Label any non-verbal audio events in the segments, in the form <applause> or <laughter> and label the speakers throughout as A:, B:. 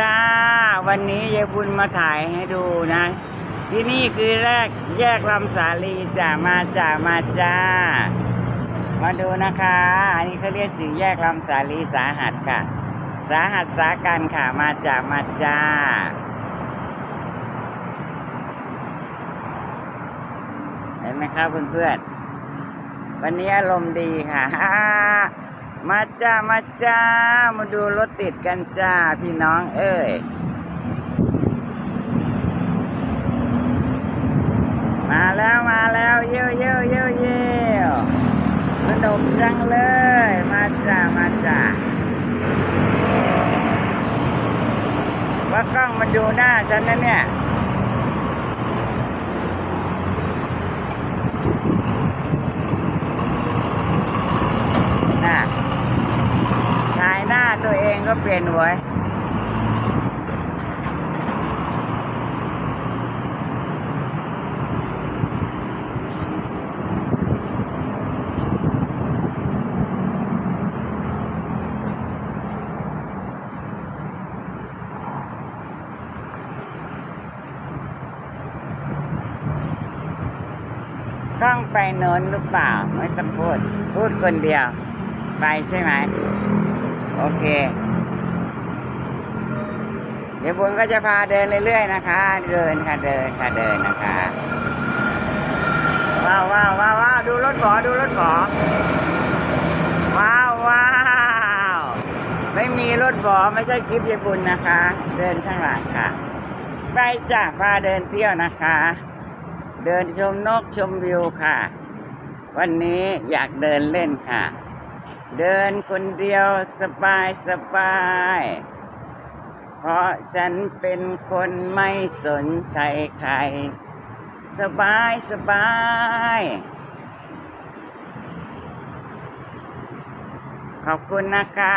A: จ้า วันนี้ยายบุญมาถ่ายให้ดูนะ ที่นี่คือแรกแยกลำสาลีจ้ามาจ้ามาจ้า มาดูนะคะ อันนี้เขาเรียกสี่แยกลำสาลีสาหัสค่ะ สาหัสสากันค่ะมาจ้ามาจ้าเห็นไหมครับเพื่อนๆวันนี้อารมณ์ดีค่ะ มาจ้า มาจ้า มาดูรถติดกันจ้า พี่น้องเอ้ย มาแล้วมาแล้วเยี่ยวเยี่ยวเยี่ยวเยี่ยวสนุกจังเลย มาจ้า มาจ้าว่ากล้องมันดูหน้าฉันนะเนี่ย น่ะถ่ายหน้าตัวเองก็เปลี่ยนไวยกล้องไปโน้นหรือเปล่า ไม่ต้องพูด พูดคนเดียว ไปใช่ไหม โอเค ดี๋ยวบุญก็จะพาเดินเรื่อยๆนะคะ เดินค่ะเดินค่ะเดินนะคะว้าวว้าวว้าววาวดูรถหมอดูรถหมอว้าวว้าวไม่มีรถหมอไม่ใช่คลิปเยบุญนะคะ เดินข้างหลังค่ะไปจ้ะพาเดินเที่ยวนะคะ เดินชมนกชมวิวค่ะ วันนี้อยากเดินเล่นค่ะ เดินคนเดียวสบายสบาย เพราะฉันเป็นคนไม่สนใจใคร สบายสบายขอบคุณนะคะ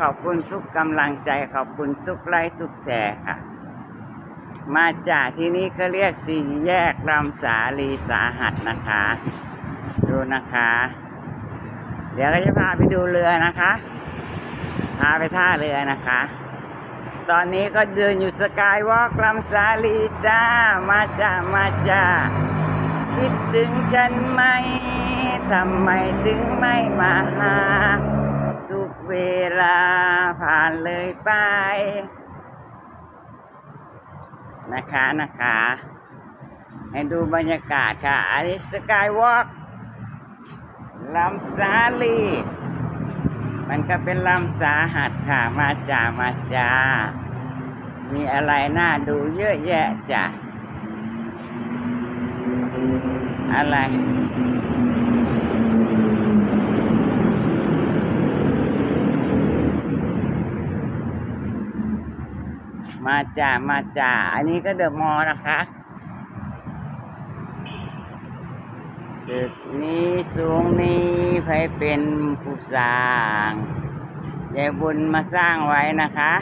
A: ขอบคุณทุกกำลังใจ ขอบคุณทุกไลค์ทุกแชร์ค่ะ มาจากที่นี้ก็เรียกสี่แยกลำสาลีสาหัสนะคะ ดูนะคะ เดี๋ยวก็จะพาไปดูเรือนะคะ พาไปท่าเรือนะคะ ตอนนี้ก็เดินอยู่สกายวอล์กลำสาลีจ้า มาจ้ามาจ้าคิดถึงฉันไหมทำไมถึงไม่มาหา ทุกเวลาผ่านเลยไป นะคะนะคะ ให้ดูบรรยากาศค่ะ อันนี้สกายวอล์กลำสาลี มันก็เป็นลำสาหัสค่ะมาจ้ามาจ้ามีอะไรน่าดูเยอะแยะจ้ะอะไร มาจ้ามาจ้าอันนี้ก็เดอะมอลล์นะคะ ตึกนี้สูงนี้ใครเป็นผู้สร้างยายบุญมาสร้างไว้นะคะ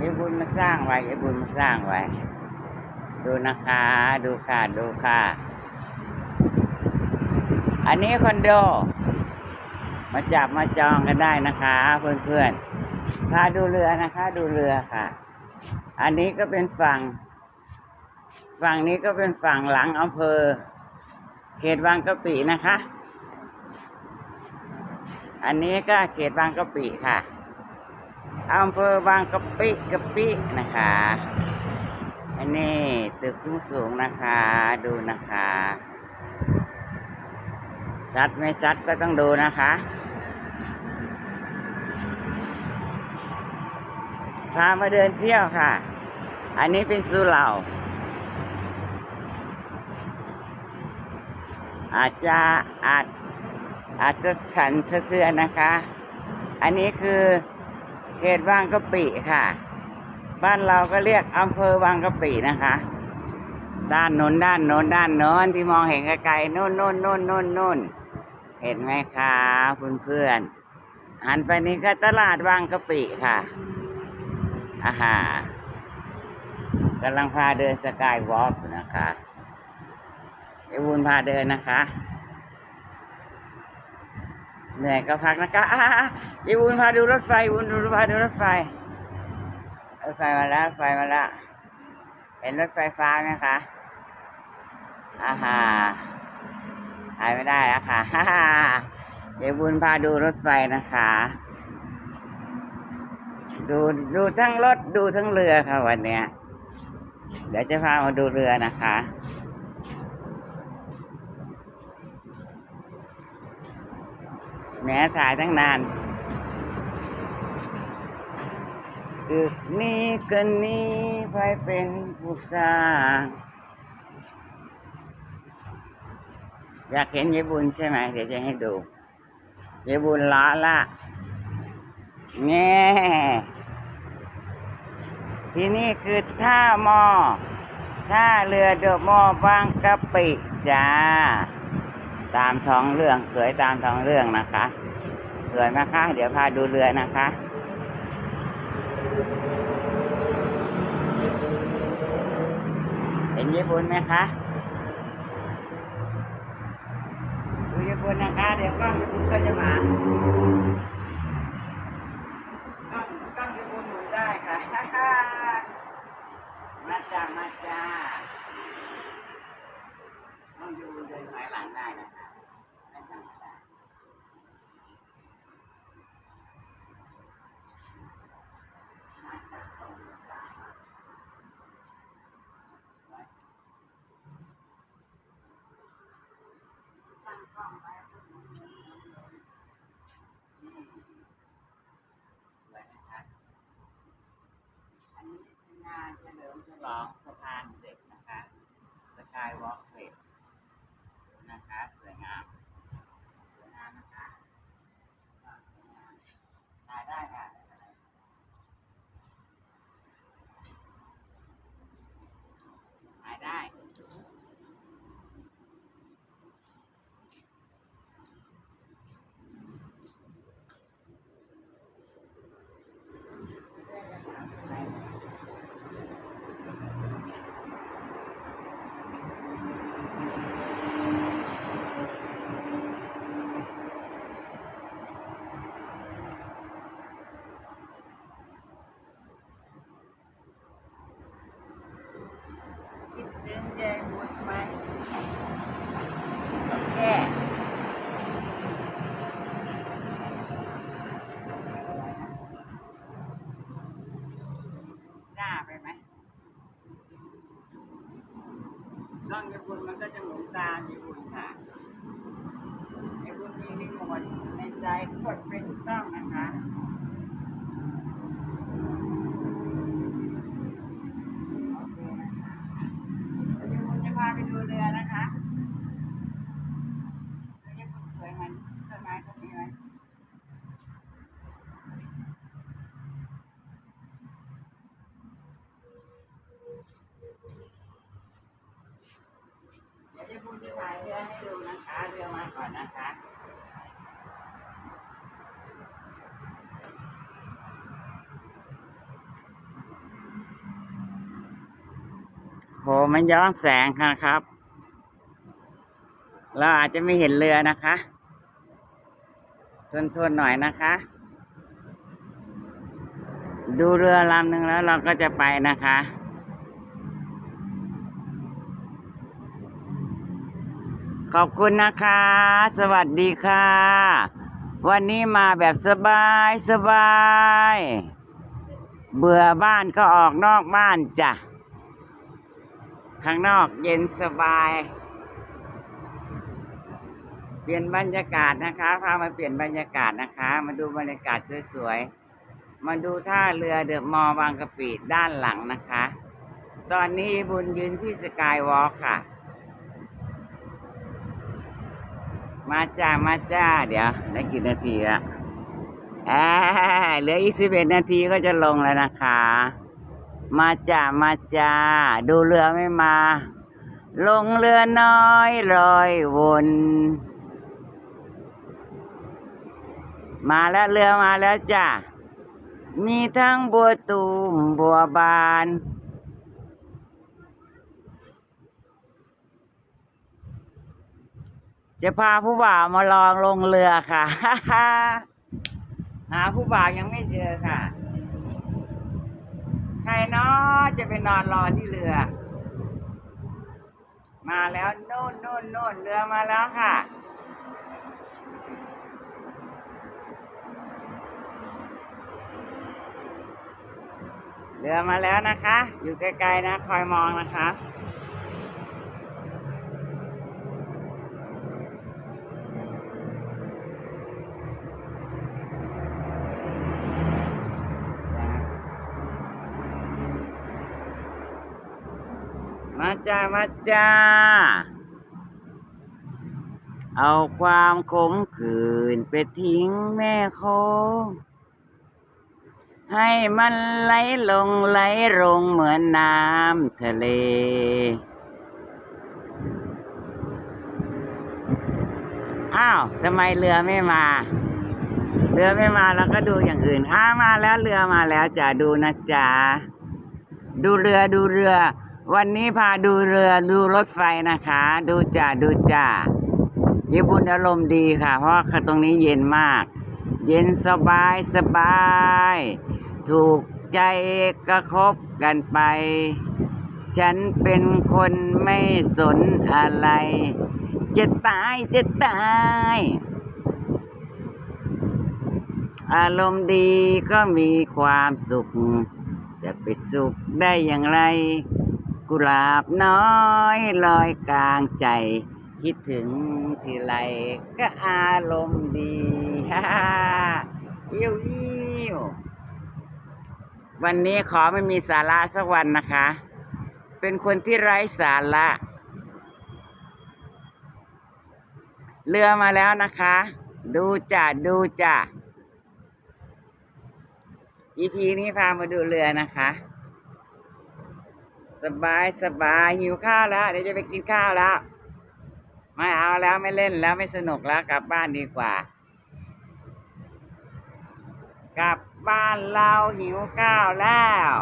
A: ยายบุญมาสร้างไว้ยายบุญมาสร้างไว้ ดูนะคะ ดูค่ะ ดูค่ะ อันนี้คอนโด มาจับมาจองกันได้นะคะ เพื่อนๆพาดูเรือนะคะ ดูเรือค่ะ อันนี้ก็เป็นฝั่ง ฝั่งนี้ก็เป็นฝั่งหลังอำเภอ เขตบางกะปินะคะ อันนี้ก็เขตบางกะปิค่ะอำเภอบางกะปิกะปินะคะ อันนี้ตึกสูงๆนะคะ ดูนะคะชัดไม่ชัดก็ต้องดูนะคะพามาเดินเที่ยวค่ะ อันนี้เป็นสุเหร่า อาจจะอาจอาจจะสันสะเทือนนะคะ อันนี้คือเขตบางกะปิค่ะ บ้านเราก็เรียกอำเภอบางกะปินะคะ ด้านโน้นด้านโน้นด้านโน้นที่มองเห็นไกลๆโน่นโน่นโน่นโน่นโน่นเห็นไหมคะเพื่อนๆหันไปนี้ก็ตลาดบางกะปิค่ะอาหากำลังพาเดินสกายวอล์กนะคะ ไอ้วุนพาเดินนะคะเหนื่อยก็พักนะคะอะอะยีบุญพาดูรถไฟบุญดูพาดูรถไฟรถไฟมาแล้วไฟมาแล้วเห็นรถไฟฟ้าไหมคะอ่าฮะหายไม่ได้แล้วค่ะฮ่าฮ่ายีบุญพาดูรถไฟนะคะ ดูดูทั้งรถดูทั้งเรือค่ะวันเนี้ย เดี๋ยวจะพามาดูเรือนะคะ แหม้ถ่ายตั้งนานตึกนี้ก็นี้ไปเป็นผู้สร้าง อยากเห็นยายบุญใช่ไหม เดี๋ยวจะให้ดูยายบุญล้อละแง่ที่นี่คือท่ามอท่าเรือเดอะมอบางกะปิจ้า ตามท้องเรื่องสวยตามท้องเรื่องนะคะ สวยไหมคะ เดี๋ยวพาดูเรือนะคะเห็นญี่ปุ่นไหมคะดูญี่ปุ่นนะคะ เดี๋ยวกล้องญี่ปุ่นก็จะมากล้องกล้องญี่ปุ่นหมุนได้ค่ะ มาจ้ามาจ้า เคนะคะเดี๋ยวผมจะพาไปดูเรือนะคะเรือคุณสวยมันต้นไม้ต้นนี้ไหมเดี๋ยวจะพูดจะถ่ายเรือให้ดูนะคะ เรือมาก่อนนะคะ โห มันย้อนแสงครับ เราอาจจะไม่เห็นเรือนะคะทนทนๆหน่อยนะคะ ดูเรือลำหนึ่งแล้วเราก็จะไปนะคะขอบคุณนะคะ สวัสดีค่ะ วันนี้มาแบบสบายสบาย เบื่อบ้านก็ออกนอกบ้านจ้ะ ข้างนอกเย็นสบาย เปลี่ยนบรรยากาศนะคะ พามาเปลี่ยนบรรยากาศนะคะ มาดูบรรยากาศสวยๆ มาดูท่าเรือเดอะมอลล์บางกะปิด้านหลังนะคะ ตอนนี้บุญยืนที่สกายวอล์กค่ะ มาจ้า มาจ้า เดี๋ยวได้กี่นาทีละอ่าเหลืออีกสิบเอ็ดนาทีก็จะลงแล้วนะคะ มาจ้ามาจ้าดูเรือไม่มา ลงเรือน้อยลอยวนมาแล้วเรือมาแล้วจ้ามีทั้งบัวตูมบัวบานจจะพาผู้บ่าวมาลองลงเรือค่ะ หาผู้บ่าวยังไม่เจอค่ะ ใครเนาะจะไปนอนรอที่เรือ มาแล้วโน่นโน่นโน่นเรือมาแล้วค่ะเรือมาแล้วนะคะ อยู่ไกลๆนะ คอยมองนะคะ จ้ามาจ้า เอาความขมขื่นไปทิ้งแม่โคให้มันไหลลงไหลลงเหมือนน้ำทะเล อ้าวทำไมเรือไม่มา เรือไม่มาเราก็ดูอย่างอื่น อ้ามาแล้วเรือมาแล้วจ้ะดูนะจ๊ะดูเรือดูเรือ วันนี้พาดูเรือดูรถไฟนะคะ ดูจ้ะดูจ้ะญี่ปุ่นอารมณ์ดีค่ะ เพราะว่าตรงนี้เย็นมาก เย็นสบายสบาย ถูกใจก็คบกันไป ฉันเป็นคนไม่สนอะไร จะตายจะตายอารมณ์ดีก็มีความสุข จะไปสุขได้อย่างไร กุหลาบน้อยลอยกลางใจ คิดถึงทีไรก็อารมณ์ดีฮ่าฮ่ายิ้วยิ้ววันนี้ขอไม่มีสาระสักวันนะคะ เป็นคนที่ไร้สาระ เรือมาแล้วนะคะ ดูจ้ะดูจ้ะ EP นี้พามาดูเรือนะคะ สบายสบายหิวข้าวแล้วเดี๋ยวจะไปกินข้าวแล้วไม่เอาแล้วไม่เล่นแล้วไม่สนุกแล้วกลับบ้านดีกว่า กลับบ้านเราหิวข้าวแล้ว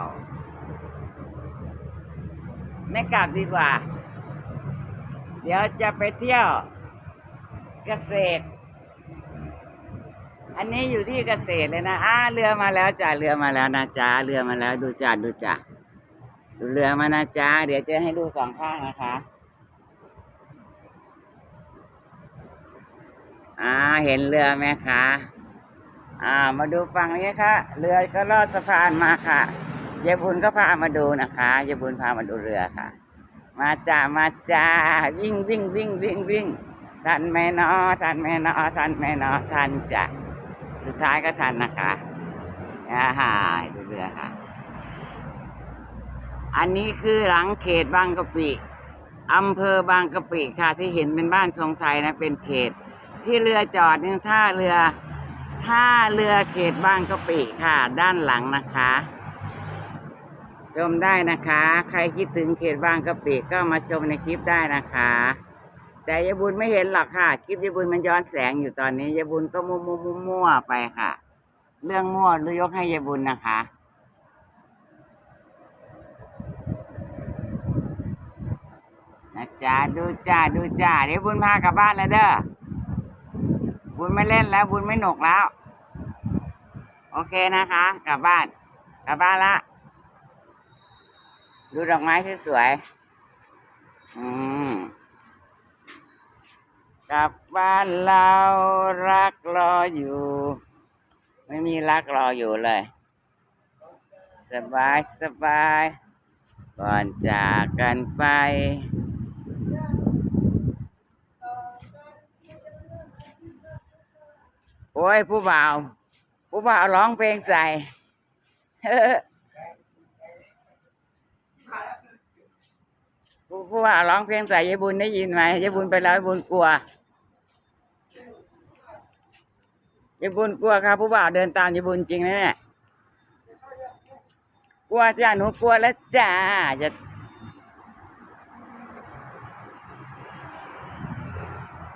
A: ไม่กลับดีกว่า เดี๋ยวจะไปเที่ยว เกษตร อันนี้อยู่ที่เกษตรเลยนะอ้าเรือมาแล้วจ้าเรือมาแล้วนะจ้าเรือมาแล้วดูจ้าดูจ้า ดูเรือมานะจ้าเดี๋ยวจะให้ดูสองข้างนะคะ อ่าเห็นเรือไหมคะอ่า มาดูฝั่งนี้ค่ะเรือก็ลอดสะพานมาค่ะยายบุญก็พามาดูนะคะยายบุญพามาดูเรือค่ะ มาจ้ามาจ้าวิ่งวิ่งวิ่งวิ่งวิ่งทันไหมเนอทันไหมเนอทันไหมเนอทันจ้ะสุดท้ายก็ทันนะคะอ่าฮะดูเรือค่ะ อันนี้คือหลังเขตบางกะปิอำเภอบางกะปิค่ะที่เห็นเป็นบ้านทรงไทยนะเป็นเขต ที่เรือจอดนี่ท่าเรือท่าเรือเขตบางกะปิค่ะ ด้านหลังนะคะชมได้นะคะ ใครคิดถึงเขตบางกะปิก็มาชมในคลิปได้นะคะ แต่ยายบุญไม่เห็นหรอกค่ะ คลิปยายบุญมันย้อนแสงอยู่ตอนนี้ยายบุญก็มั่วมั่วมั่วมั่วไปค่ะ เรื่องมั่วหรือยกให้ยายบุญนะคะ นะจ๊ะดูจ้าดูจ้าเดี๋ยวบุญพากลับบ้านแล้วเด้อบุญไม่เล่นแล้ว บุญไม่หนกแล้ว โอเคนะคะ กลับบ้าน กลับบ้านละดูดอกไม้สวยๆอืมกลับบ้านเรารักรออยู่ ไม่มีรักรออยู่เลย สบายสบายก่อนจากกันไป อ้ยผู้บ่าวผู้บ่าวร้องเพลงใส่ผู้ผู้บ่าวร้องเพลงใส่ยายบุญได้ยินไหมยายบุญไปแล้วยายบุญกลัวยายบุญกลัวครับผู้บ่าวเดินตามยายบุญจริงนะเนี่ยกลัวจ้าหนูกลัวแล้วจ้าจะ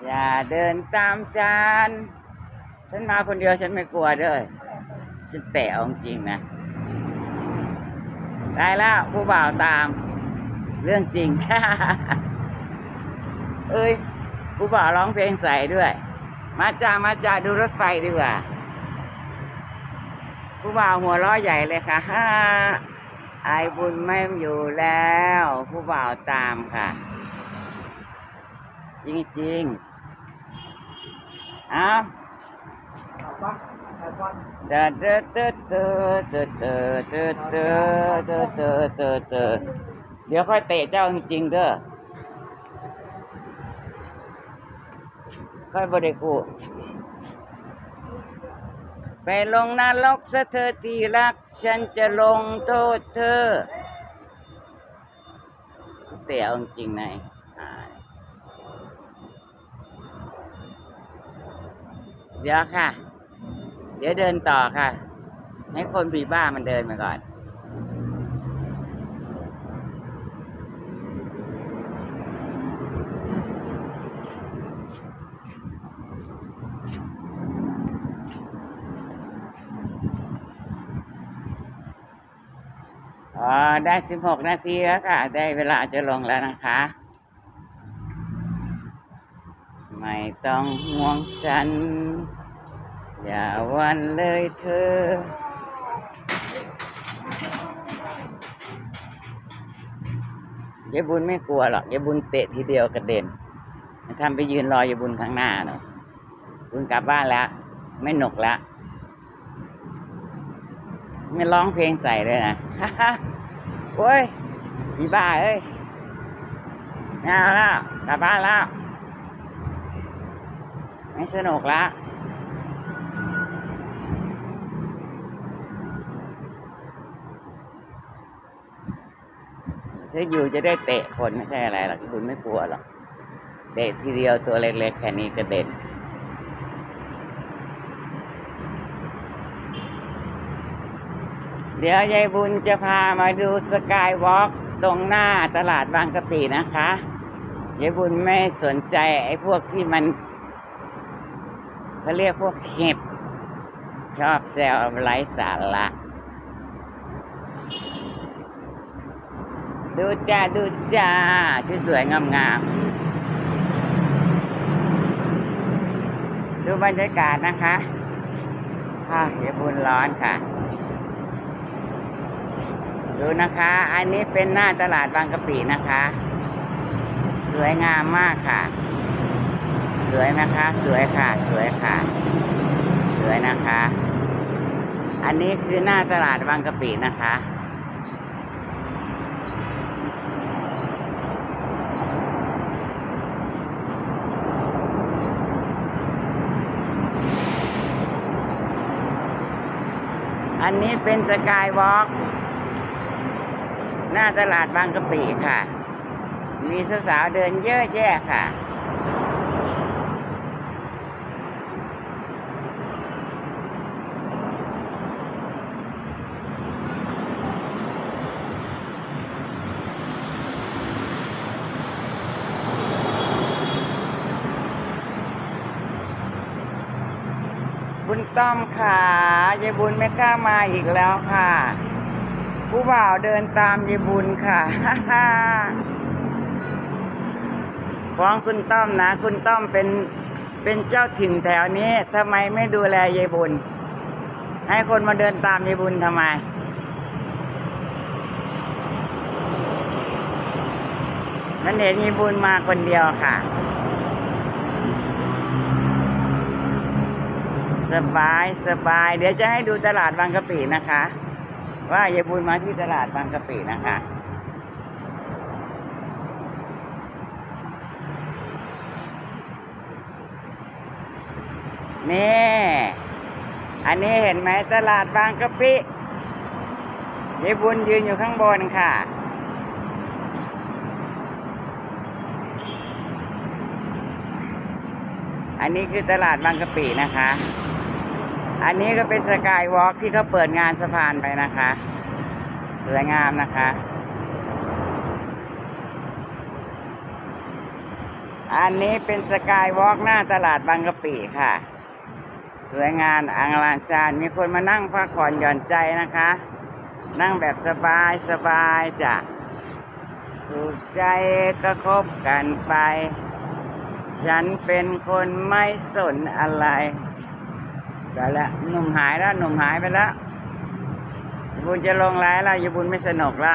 A: อย่าเดินตามฉัน ฉันมาคนเดียวฉันไม่กลัวเด้วยฉันแตะเอาจริงนะได้แล้วผู้บ่าวตาม เรื่องจริง เอ้ยผู้บ่าวร้องเพลงใส่ด้วย มาจ้ามาจ้าดูรถไฟดีกว่า ผู้บ่าวหัวล้อใหญ่เลยค่ะฮ่าไอบุญไม่อยู่แล้ว ผู้บ่าวตามค่ะ จริงๆเอา เดอเดอเดอเดอเดอเดอเดอเดอเดอเดอเดอเดอเดี๋ยวค่อยเตะเจ้าจริงๆเด้อค่อยบริกูไปลงนรกซะเธอที่รัก ฉันจะลงโทษเธอเตะเอาจริงๆนายอ่าเดี๋ยวค่ะเดี๋ยวเดินต่อค่ะ ให้คนผีบ้ามันเดินมาก่อนอ๋อได้สิบหกนาทีแล้วค่ะ ได้เวลาจะลงแล้วนะคะ ไม่ต้องห่วงฉัน อย่าวันเลยเธอยายบุญไม่กลัวหรอกยายบุญเตะทีเดียวกระเด็นทำไปยืนรอยายบุญข้างหน้าเนาะบุญกลับบ้านแล้ว ไม่หนกแล้วไม่ร้องเพลงใส่เลยนะโอ้ยพี่บ้าเอ้ยไม่เอาแล้วกลับบ้านแล้ว ไม่สนุกละ ถ้าอยู่จะได้เตะคนไม่ใช่อะไรหรอกคุณไม่กลัวหรอกเตะทีเดียวตัวเล็กๆแค่นี้กระเด็นเดี๋ยวยายบุญจะพามาดูสกายวอล์กตรงหน้าตลาดบางกะปินะคะยายบุญไม่สนใจไอ้พวกที่มันเขาเรียกพวกเห็บ ชอบแซวไร้สาระ ดูจ้าดูจ้าสวยๆงามๆดูบรรยากาศนะคะอ่ายายบุญร้อนค่ะ ดูนะคะ อันนี้เป็นหน้าตลาดบางกะปินะคะ สวยงามมากค่ะ สวยนะคะ สวยค่ะ สวยค่ะ สวยนะคะ อันนี้คือหน้าตลาดบางกะปินะคะ นนี้เป็นสกายวอล์กหน้าตลาดบางกะปิค่ะ มีสาวๆเดินเยอะแยะค่ะ ต้อมค่ะยายบุญไม่กล้ามาอีกแล้วค่ะ ผู้บ่าวเดินตามยายบุญค่ะฟ้องคุณต้อมนะ คุณต้อมเป็นเป็นเจ้าถิ่นแถวนี้ทำไมไม่ดูแลยายบุญ ให้คนมาเดินตามยายบุญทำไมมันเห็นยายบุญมาคนเดียวค่ะ สบายสบาย เดี๋ยวจะให้ดูตลาดบางกะปินะคะ ว่ายายบุญมาที่ตลาดบางกะปินะคะนี่อันนี้เห็นไหมตลาดบางกะปิยายบุญยืนอยู่ข้างบนค่ะ อันนี้คือตลาดบางกะปินะคะ อันนี้ก็เป็นสกายวอล์กที่เขาเปิดงานสะพานไปนะคะ สวยงามนะคะ อันนี้เป็นสกายวอล์กหน้าตลาดบางกะปิค่ะ สวยงามอังลานจานมีคนมานั่งพักผ่อนหย่อนใจนะคะ นั่งแบบสบายสบายจ้ะถูกใจก็คบกันไป ฉันเป็นคนไม่สนอะไร ได้แล้วหนุ่มหายแล้วหนุ่มหายไปแล้วบุญจะลงไลฟ์แล้วยบุญไม่สนุกละ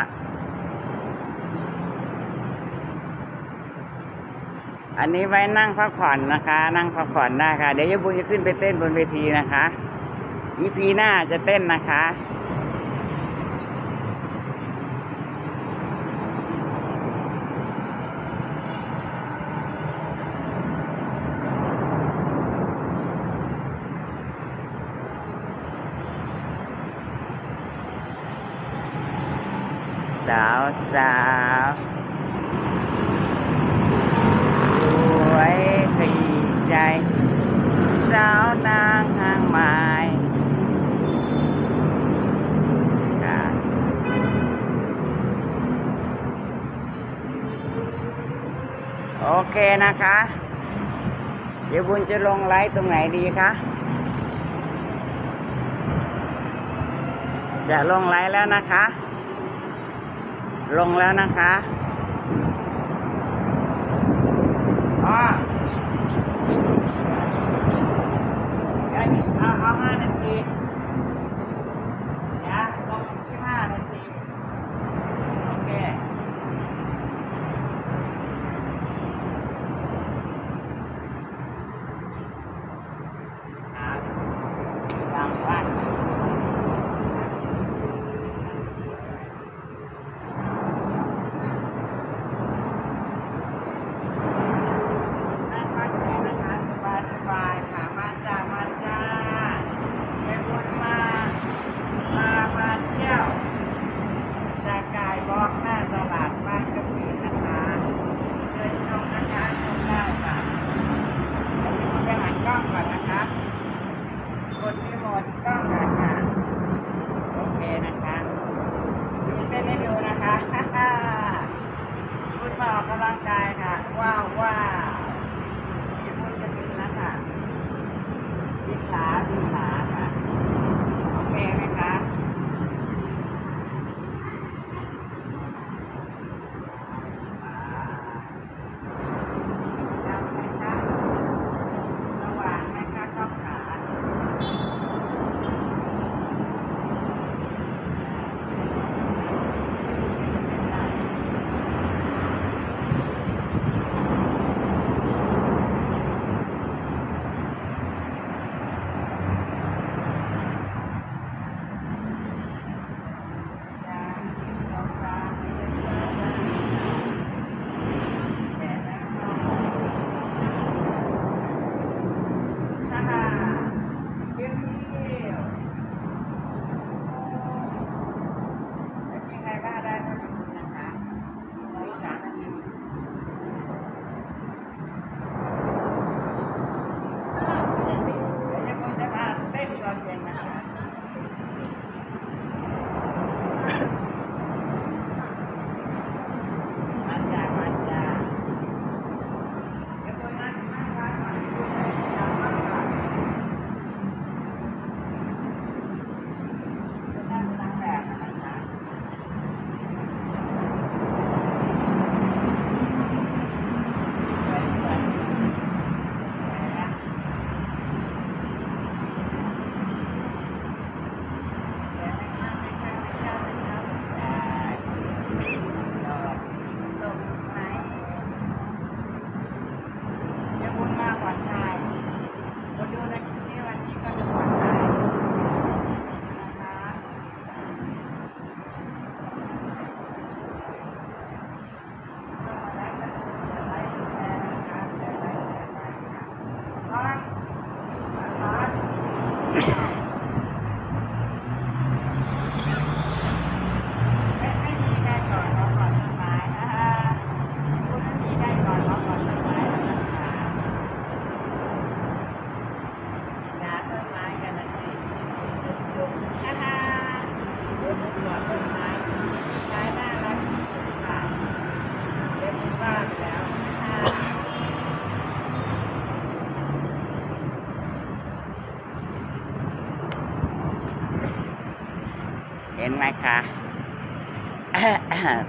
A: อันนี้ไว้นั่งพักผ่อนนะคะ นั่งพักผ่อนได้ค่ะ เดี๋ยวยบุญจะขึ้นไปเต้นบนเวทีนะคะอีพีหน้าจะเต้นนะคะ สาวสวยขยี้ใจ สาวนางหางไม้โอเคนะคะ เดี๋ยวบุญจะลงไลฟ์ตรงไหนดีคะจะลงไลฟ์แล้วนะคะ ลงแล้วนะคะอ่าเอาห้านาที you <coughs>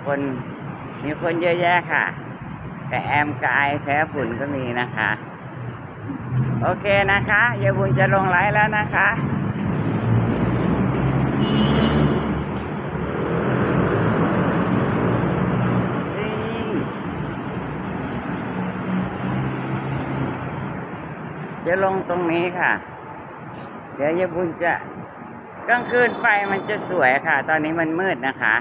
A: คนมีคนเยอะแยะค่ะ แต่แอมกายแพ้ฝุ่นก็มีนะคะ โอเคนะคะยายบุญจะลงไลฟ์แล้วนะคะจะลงตรงนี้ค่ะ เดี๋ยวยายบุญจะกลางคืนไฟมันจะสวยค่ะ ตอนนี้มันมืดนะคะ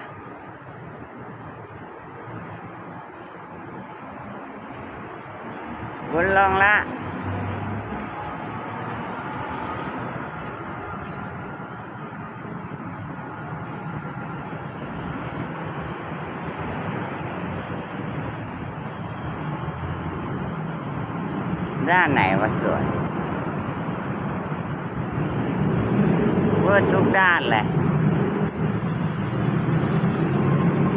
A: บุญลองละด้านไหนวะสวยเวิร์ทุกด้านเลย